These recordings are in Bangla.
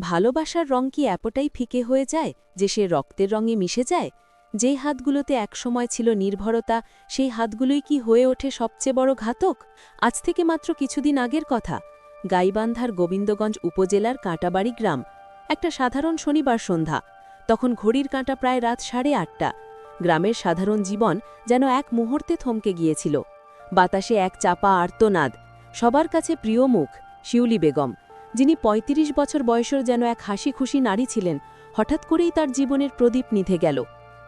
ভালোবাসার রং কি এতটাই ফিকে হয়ে যায় যে সে রক্তের রঙে মিশে যায়? যে হাতগুলোতে একসময় ছিল নির্ভরতা, সেই হাতগুলোই কি হয়ে ওঠে সবচেয়ে বড় ঘাতক? আজ থেকে মাত্র কিছুদিন আগের কথা। গাইবান্ধার গোবিন্দগঞ্জ উপজেলার কাঁটাবাড়ি গ্রাম। একটা সাধারণ শনিবার সন্ধ্যা। তখন ঘড়ির কাঁটা প্রায় রাত সাড়ে আটটা। গ্রামের সাধারণ জীবন যেন এক মুহূর্তে থমকে গিয়েছিল। বাতাসে এক চাপা আর্তনাদ। সবার কাছে প্রিয় মুখ, শিউলি বেগম। যিনি ৩৫ বছর বয়সের যেন এক হাসি খুশি নারী ছিলেন, হঠাৎ করেই তার জীবনের প্রদীপ নিধে গেল।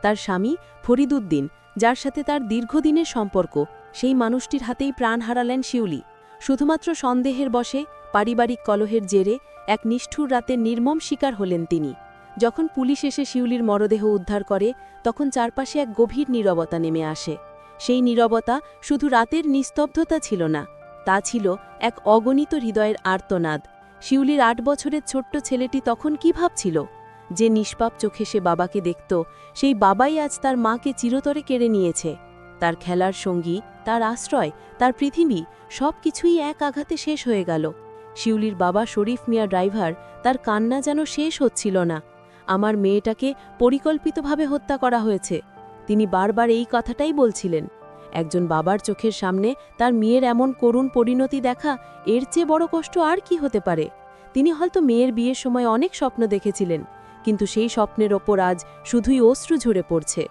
তার স্বামী ফরিদুদ্দিন যার সাথে তার দীর্ঘদিনের সম্পর্ক, সেই মানুষটির হাতেই প্রাণ হারালেন শিউলি। শুধুমাত্র সন্দেহের বসে পারিবারিক কলহের জেরে এক নিষ্ঠুর রাতে নির্মম শিকার হলেন তিনি। যখন পুলিশ এসে শিউলির মরদেহ উদ্ধার করে, তখন চারপাশে এক গভীর নীরবতা নেমে আসে। সেই নীরবতা শুধু রাতের নিস্তব্ধতা ছিল না, তা ছিল এক অগণিত হৃদয়ের আর্তনাদ। শিউলির আট বছরের ছোট্ট ছেলেটি তখন কি ভাবছিল? যে নিষ্পাপ চোখে সে বাবাকে দেখত, সেই বাবাই আজ তার মাকে চিরতরে কেড়ে নিয়েছে। তার খেলার সঙ্গী, তার আশ্রয়, তার পৃথিবী, সব কিছুই এক আঘাতে শেষ হয়ে গেল। শিউলির বাবা শরীফ মিয়া ড্রাইভার, তার কান্না যেন শেষ হচ্ছিল না। আমার মেয়েটাকে পরিকল্পিতভাবে হত্যা করা হয়েছে। তিনি বারবার এই কথাটাই বলছিলেন। একজন বাবার চোখের সামনে তার মেয়ের এমন করুণ পরিণতি দেখা, এর চেয়ে বড় কষ্ট আর কি হতে পারে? তিনি হয়তো মেয়ের বিয়ের সময় অনেক স্বপ্ন দেখেছিলেন, কিন্তু সেই স্বপ্নের ওপর আজ শুধুই অশ্রু ঝরে পড়ছে।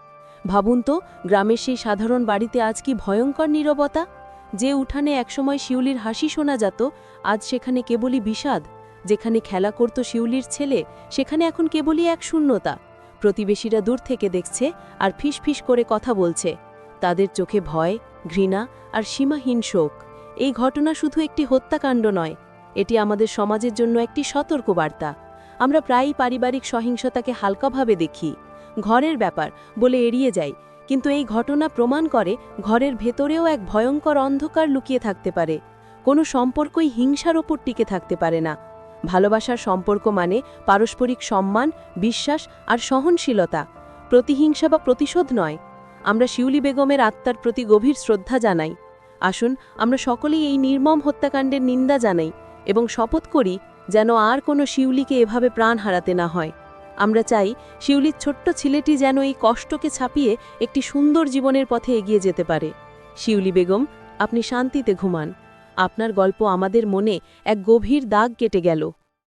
ভাবুন তো, গ্রামের সেই সাধারণ বাড়িতে আজ কি ভয়ঙ্কর নীরবতা? যে উঠানে একসময় শিউলির হাসি শোনা যেত, আজ সেখানে কেবলই বিষাদ। যেখানে খেলা করত শিউলির ছেলে, সেখানে এখন কেবলই এক শূন্যতা। প্রতিবেশীরা দূর থেকে দেখছে আর ফিসফিস করে কথা বলছে। তাদের চোখে ভয়, ঘৃণা আর সীমাহীন শোক। এই ঘটনা শুধু একটি হত্যাকাণ্ড নয়, এটি আমাদের সমাজের জন্য একটি সতর্ক বার্তা আমরা প্রায়ই পারিবারিক সহিংসতাকে হালকাভাবে দেখি, ঘরের ব্যাপার বলে এড়িয়ে যাই, কিন্তু এই ঘটনা প্রমাণ করে ঘরের ভেতরেও এক ভয়ঙ্কর অন্ধকার লুকিয়ে থাকতে পারে। কোনো সম্পর্কই হিংসার ওপর টিকে থাকতে পারে না। ভালোবাসার সম্পর্ক মানে পারস্পরিক সম্মান, বিশ্বাস আর সহনশীলতা। প্রতিহিংসা বা প্রতিশোধ নয় আমরা শিউলি বেগমের আত্মার প্রতি গভীর শ্রদ্ধা জানাই। আসুন, আমরা সকলেই এই নির্মম হত্যাকাণ্ডের নিন্দা জানাই এবং শপথ করি যেন আর কোনো শিউলিকে এভাবে প্রাণ হারাতে না হয়। আমরা চাই শিউলির ছোট্ট ছেলেটি যেন এই কষ্টকে ছাপিয়ে একটি সুন্দর জীবনের পথে এগিয়ে যেতে পারে। শিউলি বেগম, আপনি শান্তিতে ঘুমান। আপনার গল্প আমাদের মনে এক গভীর দাগ কেটে গেল।